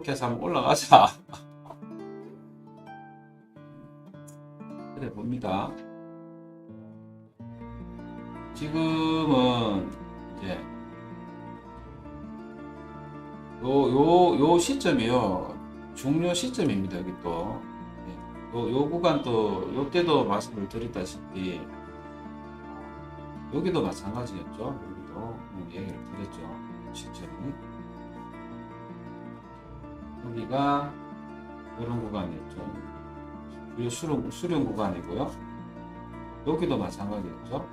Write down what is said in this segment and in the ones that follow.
이렇게 해서 한번 올라가자. 그래 봅니다. 지금은 이제 요, 요, 요 시점이요. 중요 시점입니다, 여기 또. 예. 요, 요 구간 또, 요 때도 말씀을 드렸다시피, 여기도 마찬가지였죠. 여기도 뭐 얘기를 드렸죠. 시점이. 여기가 이런 구간이었죠. 주요 수렴, 수렴 구간이고요. 여기도 마찬가지였죠.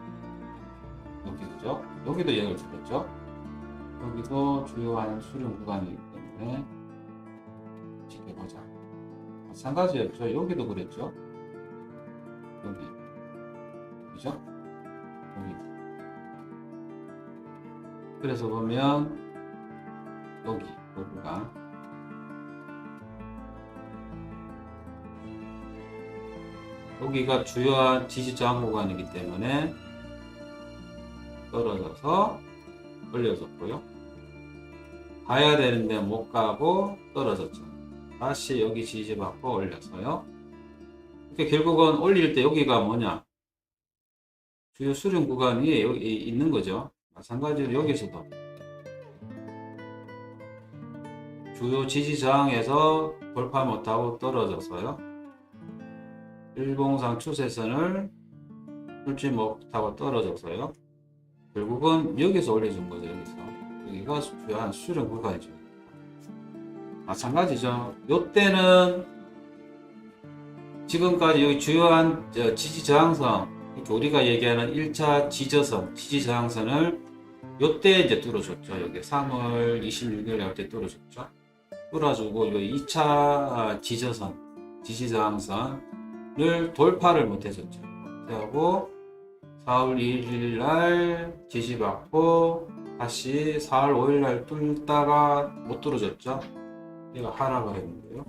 여기 그죠? 여기도 얘기를 들었죠. 여기도 주요한 수렴 구간이기 때문에 지켜보자. 마찬가지였죠. 여기도 그랬죠. 여기. 그죠? 여기. 그래서 보면 여기, 여기가 여기가 주요한 지지 저항 구간이기 때문에 떨어져서 올려졌고요. 가야 되는데 못 가고 떨어졌죠. 다시 여기 지지받고 올려서요. 이렇게 결국은 올릴 때 여기가 뭐냐? 주요 수렴 구간이 여기 있는 거죠. 마찬가지로 여기서도 주요 지지 저항에서 돌파 못하고 떨어져서요. 일봉상 추세선을 뚫지 못하고 떨어져서요. 결국은 여기서 올려준 거죠. 여기서 여기가 주요한 수렴 구간이죠. 마찬가지죠. 요때는 지금까지 여기 주요한 저 지지 저항선 우리가 얘기하는 1차 지저선, 지지 저항선을 요때 이제 뚫어줬죠. 여기 3월 26일 날때 뚫어줬죠. 뚫어주고 요 2차 지저선, 지지 저항선 을 돌파를 못 해줬죠. 하고 4월 2일 날 지시받고 다시 4월 5일 날 뚫다가 못 뚫어졌죠. 얘가 하락을 했는데요.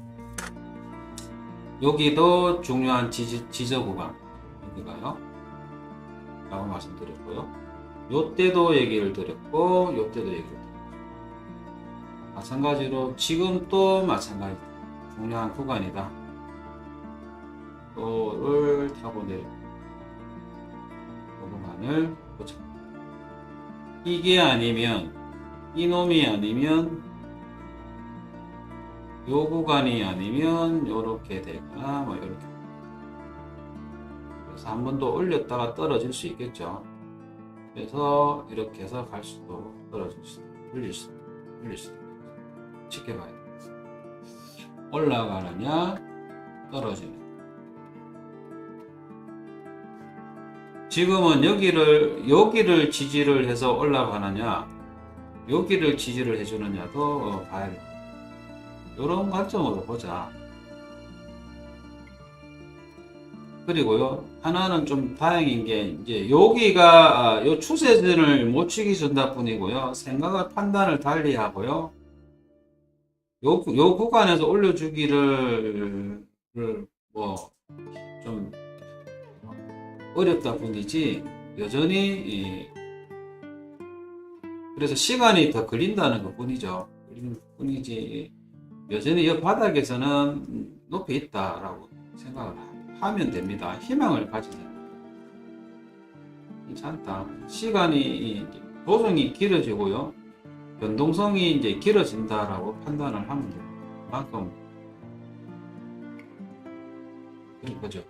여기도 중요한 지지, 지저 구간 여기가요. 라고 말씀드렸고요. 요때도 얘기를 드렸고 요때도 얘기를 드렸죠. 마찬가지로 지금 또 마찬가지 중요한 구간이다. 또를 타고 내려 구간을 보자. 이게 아니면 이놈이 아니면 요 구간이 아니면 요렇게 되거나 뭐 요렇게 그래서 한 번 더 올렸다가 떨어질 수 있겠죠 그래서 이렇게 해서 갈 수도 떨어질 수도 올릴 수도 올릴 수도. 지켜봐야 돼 올라가느냐 떨어지느냐 지금은 여기를 여기를 지지를 해서 올라가느냐 여기를 지지를 해주느냐도 어, 봐야 돼. 이런 관점으로 보자. 그리고요 하나는 좀 다행인 게 이제 여기가 아, 요 추세선을 못 치기 준다 뿐이고요 생각을 판단을 달리 하고요 요, 요 구간에서 올려주기를 뭐 좀 어렵다 뿐이지 여전히 이, 그래서 시간이 더 걸린다는 것 뿐이죠. 뿐이지 여전히 이 바닥에서는 높이 있다라고 생각을 하면 됩니다. 희망을 가지자. 괜찮다. 시간이 도성이 길어지고요. 변동성이 이제 길어진다라고 판단을 하면 됩니다. 그만큼 그런 거죠.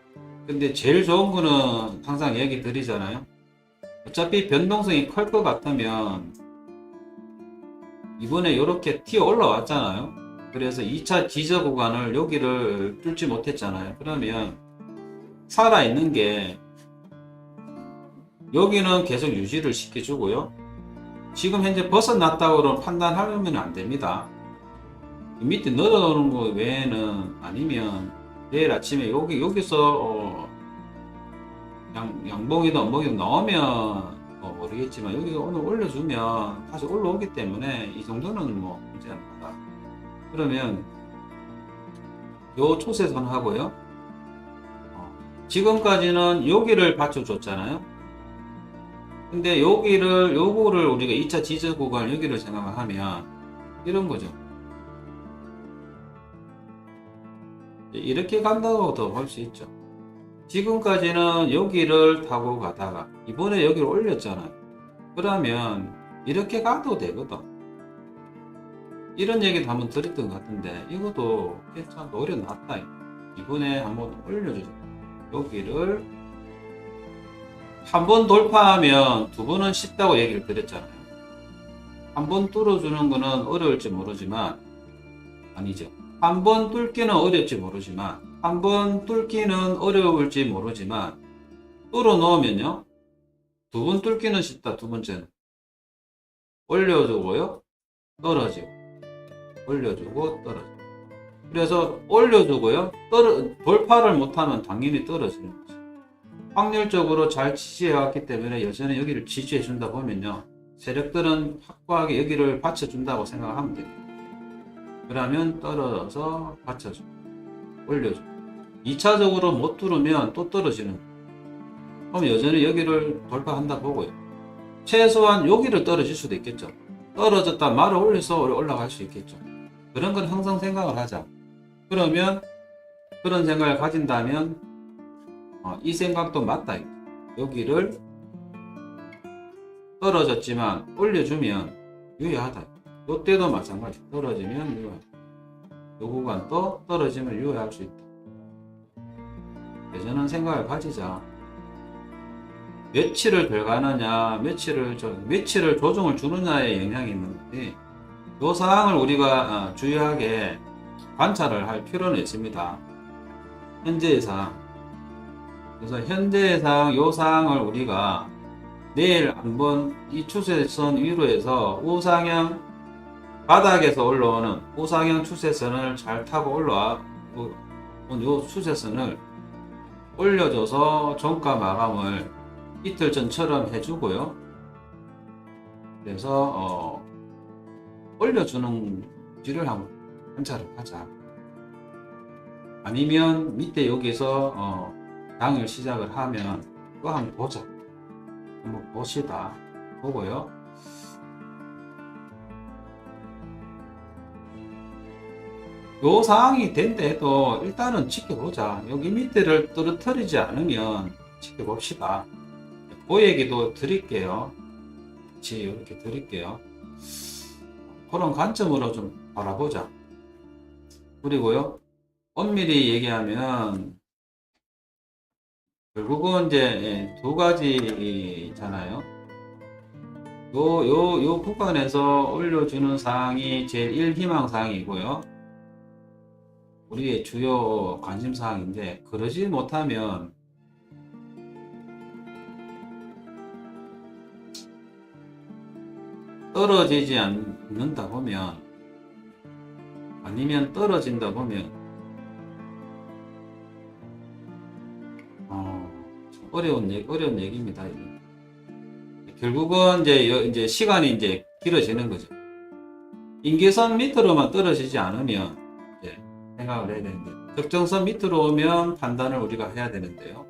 근데 제일 좋은 거는 항상 얘기 드리잖아요. 어차피 변동성이 클 것 같으면 이번에 이렇게 튀어 올라왔잖아요. 그래서 2차 지저 구간을 여기를 뚫지 못했잖아요. 그러면 살아있는 게 여기는 계속 유지를 시켜주고요. 지금 현재 벗어났다고 판단하면 안 됩니다. 이 밑에 늘어놓는 거 외에는 아니면 내일 아침에 여기 여기서 어, 양, 양봉이든 엄봉이든 나오면 뭐 모르겠지만 여기서 오늘 올려주면 다시 올라오기 때문에 이 정도는 뭐 문제 안 나다. 그러면 요 초세선 하고요. 어, 지금까지는 여기를 받쳐줬잖아요. 근데 여기를 요거를 우리가 2차 지저 구간 여기를 생각하면 이런 거죠. 이렇게 간다고도 볼 수 있죠. 지금까지는 여기를 타고 가다가 이번에 여기를 올렸잖아요. 그러면 이렇게 가도 되거든. 이런 얘기도 한번 드렸던 것 같은데 이것도 괜찮아 오히려 낫다. 이번에 한번 올려주자. 여기를 한 번 돌파하면 두 번은 쉽다고 얘기를 드렸잖아요. 한 번 뚫어주는 거는 어려울지 모르지만 아니죠. 한 번 뚫기는 어렵지 모르지만 한 번 뚫기는 어려울지 모르지만 뚫어 놓으면요. 두 번 뚫기는 쉽다. 두 번째는 올려주고요. 떨어지고 올려주고 떨어지고 그래서 올려주고요. 떨어, 돌파를 못하면 당연히 떨어지는 거죠. 확률적으로 잘 지지해왔기 때문에 여전히 여기를 지지해준다 보면요. 세력들은 확고하게 여기를 받쳐준다고 생각하면 됩니다. 그러면 떨어져서 받쳐주고 올려주고 2차적으로 못 뚫으면 또 떨어지는 거예요. 그럼 여전히 여기를 돌파한다 보고요. 최소한 여기를 떨어질 수도 있겠죠. 떨어졌다 말을 올려서 올라갈 수 있겠죠. 그런 건 항상 생각을 하자. 그러면 그런 생각을 가진다면 어, 이 생각도 맞다. 여기를 떨어졌지만 올려주면 유효하다. 이때도 마찬가지. 떨어지면 유효하다. 이 구간도 떨어지면 유효할 수 있다. 예전은 생각을 가지자. 며칠을 덜 가느냐, 며칠을 저, 며칠을 조정을 주느냐에 영향이 있는 건데, 이 사항을 우리가 어, 주의하게 관찰을 할 필요는 있습니다. 현재의 상황. 그래서 현재의 상황, 이 사항을 우리가 내일 한번 이 추세선 위로 해서 우상향 바닥에서 올라오는 우상향 추세선을 잘 타고 올라와 이 추세선을 올려줘서 종가 마감을 이틀 전처럼 해주고요. 그래서 어, 올려주는지를 한번 관찰을 하자. 아니면 밑에 여기서 어, 당일 시작을 하면 또 한번 보자. 한번 보시다. 보고요. 요 상황이 된다 해도 일단은 지켜보자. 여기 밑에를 떨어뜨리지 않으면 지켜봅시다. 그 얘기도 드릴게요. 같이 이렇게 드릴게요. 그런 관점으로 좀 바라보자. 그리고요, 엄밀히 얘기하면, 결국은 이제 예, 두 가지잖아요. 요, 요, 요 구간에서 올려주는 사항이 제일 1희망 사항이고요. 우리의 주요 관심 사항인데, 그러지 못하면 떨어지지 않는다 보면 아니면 떨어진다 보면 어, 좀 어려운 얘기, 어려운 얘기입니다. 결국은 이제 여- 이제 시간이 이제 길어지는 거죠. 인계선 밑으로만 떨어지지 않으면 이제 생각을 해야 되는데 적정선 밑으로 오면 판단을 우리가 해야 되는데요.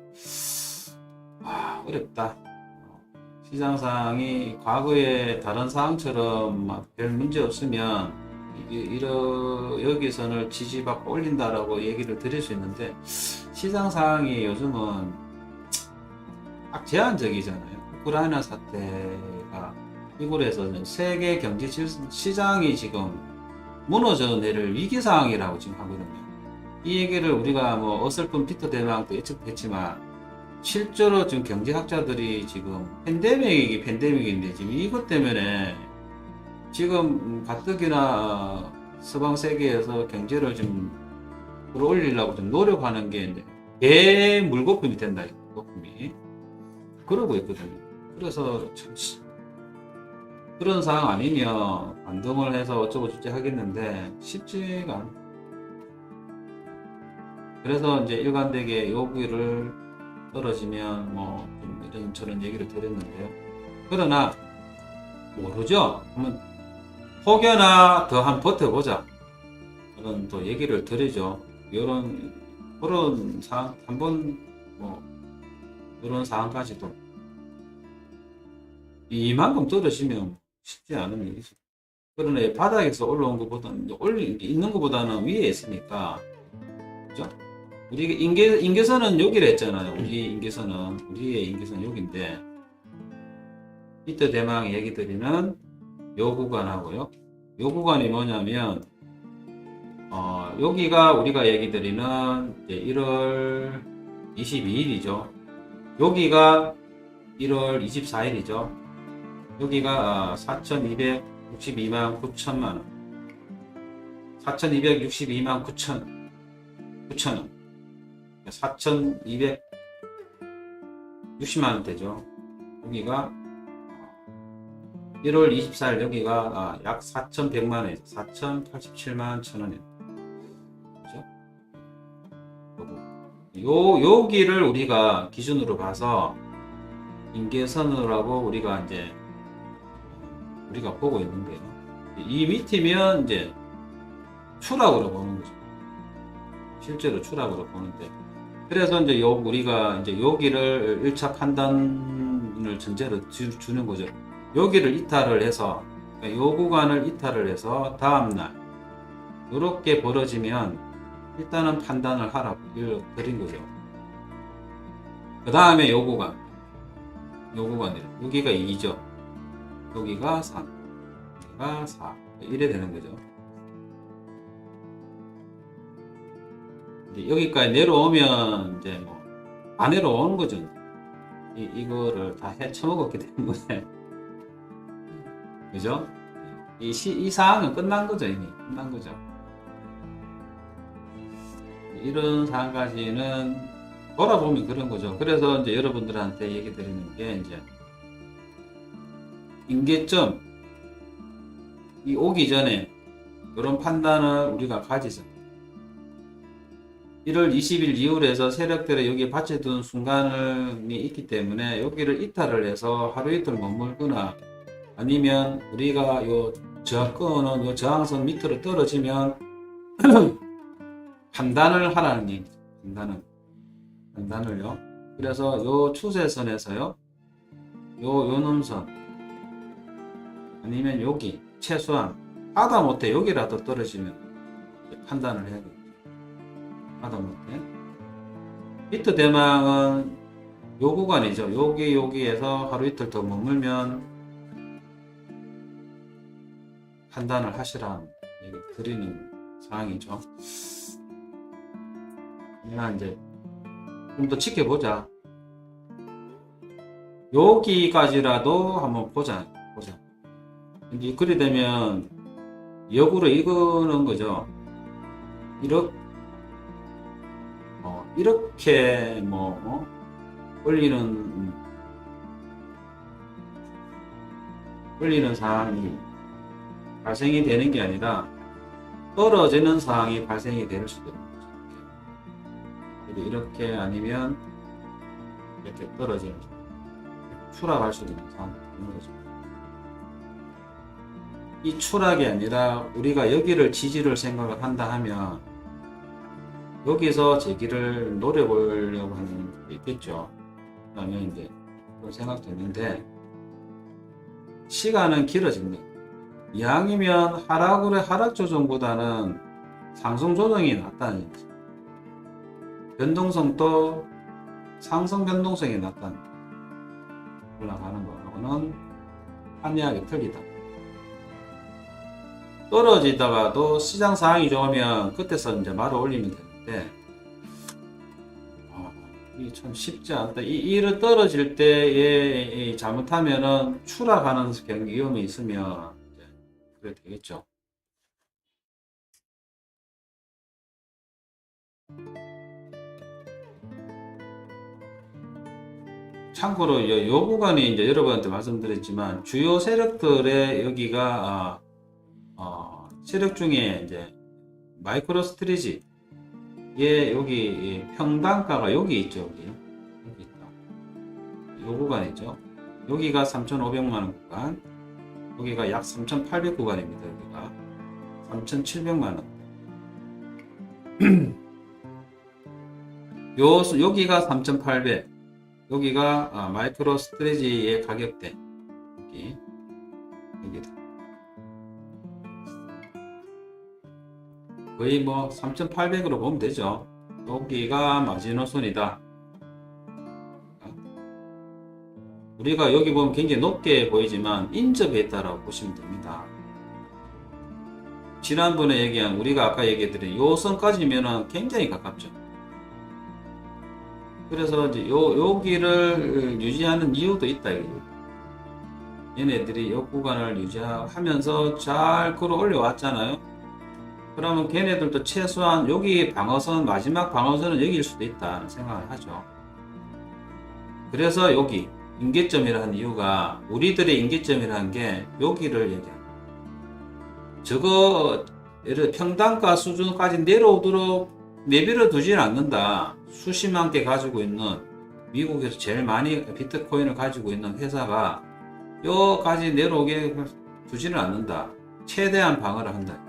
아 어렵다. 시장 상황이 과거의 다른 상황처럼 막별 문제 없으면 이- 이러 여기선을 지지받고 올린다라고 얘기를 드릴 수 있는데 시장 상황이 요즘은 딱 제한적이잖아요. 우크라이나 사태가 이곳에서는 세계 경제 질- 시장이 지금 무너져 내릴 위기 상황이라고 지금 하거든요. 이 얘기를 우리가 뭐 어설픈 피터 대왕도 예측했지만 실제로 지금 경제학자들이 지금 팬데믹이 팬데믹인데 지금 이것 때문에 지금 가뜩이나 어, 서방 세계에서 경제를 좀 끌어올리려고 좀 노력하는 게 이제 개 물거품이 된다 이 물거품이 그러고 있거든요. 그래서 참 시- 그런 상황 아니면 반등을 해서 어쩌고 저쩌고 하겠는데 쉽지가 않. 그래서 이제 일관되게 여기를 떨어지면 뭐좀 이런 저런 얘기를 드렸는데요. 그러나 모르죠. 한번 혹여나 더 한 버텨보자. 그런 또 얘기를 드리죠. 이런 그런 상황 한번 뭐 이런 상황까지도 이만큼 떨어지면 쉽지 않은 일이죠. 그러나 이 바닥에서 올라온 것보다는 올리 있는 것보다는 위에 있으니까 그죠? 우리 인계 인계선은 여기를 했잖아요. 우리 인계선은 우리의 인계선 여기인데 이때 대망 얘기 드리는 요 구간하고요. 요 구간이 뭐냐면 어, 여기가 우리가 얘기 드리는 이제 1월 22일이죠. 여기가 1월 24일이죠. 여기가 4,262만 9천만 원. 4,262만 9천 9천 원. 4,260만 원 되죠. 여기가 1월 24일 여기가 아, 약 4,100만 원, 4,087만 천 원이에요. 그죠? 요 여기를 우리가 기준으로 봐서 인계선으로 하고 우리가 이제 우리가 보고 있는 거예요. 이 밑이면 이제 추락으로 보는 거죠. 실제로 추락으로 보는데 그래서 이제 요 우리가 이제 여기를 1차 판단을 전제로 주, 주는 거죠. 여기를 이탈을 해서 그러니까 요 구간을 이탈을 해서 다음 날 이렇게 벌어지면 일단은 판단을 하라고 드린 거죠. 그 다음에 요 구간 요 구간이 여기가 2죠. 여기가 3, 여기가 4 이래 되는 거죠. 이제 여기까지 내려오면 이제 뭐안 내려오는 거죠. 이, 이거를 다 헤쳐먹었기 때문에 그죠? 이, 시, 이 사항은 끝난 거죠 이미 끝난 거죠. 이런 사항까지는 돌아보면 그런 거죠. 그래서 이제 여러분들한테 얘기 드리는 게 이제 인계점 이 오기 전에 이런 판단을 우리가 가지자. 1월 20일 이후에서 세력들이 여기에 받쳐둔 순간이 있기 때문에 여기를 이탈을 해서 하루 이틀 머물거나 아니면 우리가 요 저항권은 요 저항선 밑으로 떨어지면 판단을 하라는 얘기죠. 판단은. 판단을요. 그래서 요 추세선에서요. 요, 요 num선. 아니면 여기. 최소한. 하다 못해 여기라도 떨어지면 판단을 해야 돼요. 하다 못해. 히트 대망은 요 구간이죠. 여기, 여기에서 하루 이틀 더 머물면 판단을 하시라는 얘기 드리는 상황이죠. 그냥 이제 좀 더 지켜보자. 여기까지라도 한번 보자. 이제 그리 되면 역으로 이거는 거죠. 이렇게 어, 이렇게 뭐 어? 올리는 음, 올리는 상황이 발생이 되는 게 아니라 떨어지는 상황이 발생이 될 수도 있는 거죠. 이렇게. 이렇게 아니면 이렇게 떨어지는 추락할 수도 있는 상황이 있는 거죠. 이 추락이 아니라 우리가 여기를 지지를 생각을 한다 하면 여기서 제기를 노려보려고 하는 게 있겠죠. 그러면 이제 그런 생각도 있는데 시간은 길어집니다. 이왕이면 하락으로의 하락 조정보다는 상승 조정이 낫다는 얘기죠. 변동성도 상승 변동성이 낫다는. 올라가는 거하고는 한이하게 틀리다. 떨어지다가도 시장 상황이 좋으면 그때서 이제 말을 올리면 되는데 아, 이게 참 쉽지 않다. 이 일을 떨어질 때에 이 잘못하면은 추락하는 경기 위험이 있으면 그래 되겠죠. 참고로 이- 요 구간이 이제 여러분한테 말씀드렸지만 주요 세력들의 여기가 아, 어, 세력 중에 이제 마이크로 스트리지 예 여기 이 평단가가 여기 있죠 여기. 여기 있다. 요 구간이죠. 여기가 3,500만 원 구간 여기가 약 3,800 구간입니다 여기가. 3,700만 원. 요, 수- 여기가 3,800 여기가 아, 마이크로 스트레지의 가격대. 여기. 여기다 거의 뭐 3,800으로 보면 되죠. 여기가 마지노선이다. 우리가 여기 보면 굉장히 높게 보이지만 인접해 있다라고 보시면 됩니다. 지난번에 얘기한 우리가 아까 얘기해드린 요 선까지면은 굉장히 가깝죠. 그래서 이제 요 여기를 유지하는 이유도 있다. 얘네들이 요 구간을 유지하면서 잘 끌어올려 왔잖아요. 그러면 걔네들도 최소한 여기 방어선 마지막 방어선은 여기일 수도 있다는 생각을 하죠. 그래서 여기 임계점이라는 이유가 우리들의 임계점이라는 게 여기를 얘기합니다. 저거 예를 평단가 수준까지 내려오도록 내버려 두지는 않는다. 수십만 개 가지고 있는 미국에서 제일 많이 비트코인을 가지고 있는 회사가 여기까지 내려오게 두지는 않는다. 최대한 방어를 한다.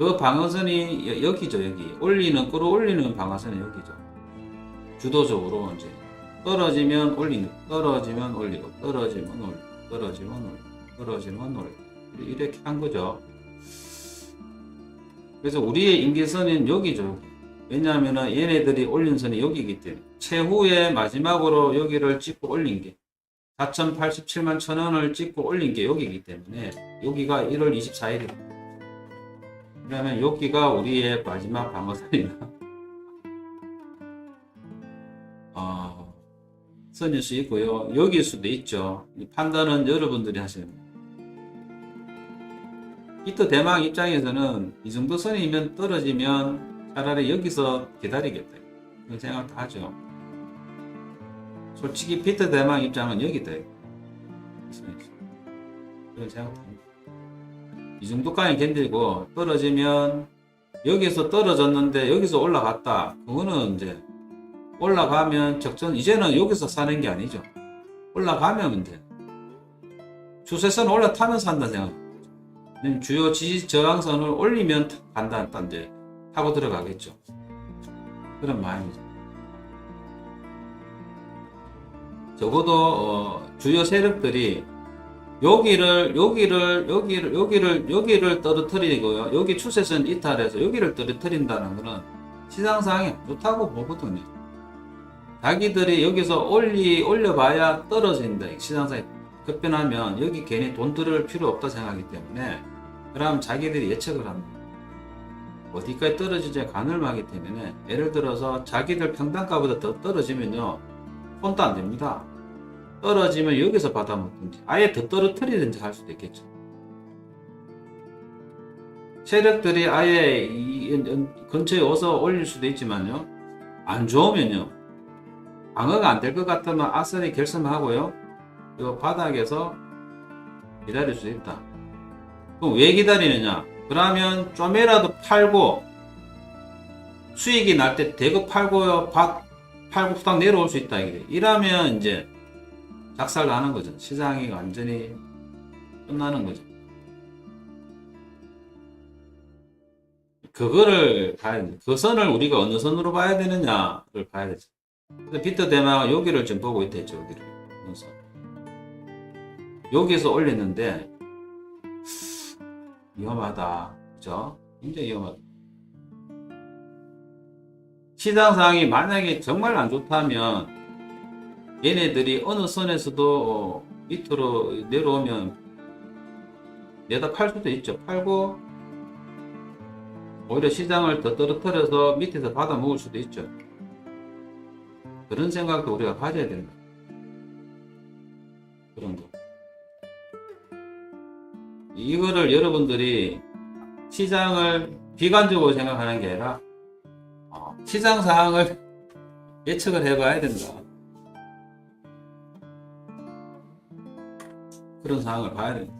그 방어선이 여- 여기죠, 여기. 올리는, 끌어올리는 방어선이 여기죠. 주도적으로 이제 떨어지면 올리는, 떨어지면 올리고, 떨어지면 올리고, 떨어지면 올리고, 떨어지면 올리고. 이렇게 한 거죠. 그래서 우리의 임계선은 여기죠. 여기. 왜냐하면 얘네들이 올린 선이 여기이기 때문에 최후의 마지막으로 여기를 찍고 올린 게 4,087만 천 원을 찍고 올린 게 여기이기 때문에 여기가 1월 24일이다. 그러면 여기가 우리의 마지막 방어선이다. 어, 선일 수 있고요. 여기일 수도 있죠. 이 판단은 여러분들이 하시는 거예요. 히트 대망 입장에서는 이 정도 선이면 떨어지면 차라리 여기서 기다리겠다. 그런 생각도 하죠. 솔직히 피터 대망 입장은 여기다. 그런 생각도 합니다. 이 정도까지 견디고 떨어지면 여기서 떨어졌는데 여기서 올라갔다. 그거는 이제 올라가면 적전 이제는 여기서 사는 게 아니죠. 올라가면 돼. 추세선 올라타면서 한다 생각. 주요 지지 저항선을 올리면 간다 딴데 타고 들어가겠죠. 그런 마음이죠. 적어도 어, 주요 세력들이 여기를 여기를 여기를 여기를 여기를 떨어뜨리고요. 여기 추세선 이탈해서 여기를 떨어뜨린다는 것은 시장 상황이 안 좋다고 보거든요. 자기들이 여기서 올리 올려봐야 떨어진다. 시장상이 급변하면 여기 괜히 돈 들을 필요 없다 생각하기 때문에 그럼 자기들이 예측을 합니다. 어디까지 떨어지지 가늠하기 때문에 예를 들어서 자기들 평단가보다 더 떨어지면요 손도 안 됩니다. 떨어지면 여기서 받아 먹든지 아예 더 떨어뜨리든지 할 수도 있겠죠. 세력들이 아예 이 근처에 와서 올릴 수도 있지만요 안 좋으면요 방어가 안 될 것 같으면 아싸리 결심하고요 이 바닥에서 기다릴 수 있다. 그럼 왜 기다리느냐? 그러면 좀이라도 팔고 수익이 날 때 대거 팔고요, 박, 팔고 후딱 내려올 수 있다. 이게. 이러면 이제 작살 나는 거죠. 시장이 완전히 끝나는 거죠. 그거를 봐야 돼. 그 선을 우리가 어느 선으로 봐야 되느냐를 봐야 되죠. 근데 비트 대마가 여기를 좀 보고 있댔죠, 여기를. 그래서 여기서 올렸는데 위험하다. 그죠? 굉장히 위험하다. 시장 상황이 만약에 정말 안 좋다면 얘네들이 어느 선에서도 어, 밑으로 내려오면 내다 팔 수도 있죠. 팔고 오히려 시장을 더 떨어뜨려서 밑에서 받아 먹을 수도 있죠. 그런 생각도 우리가 가져야 된다. 그런 거. 이거를 여러분들이 시장을 비관적으로 생각하는 게 아니라 어, 시장 상황을 예측을 해봐야 된다. 그런 상황을 봐야 된다.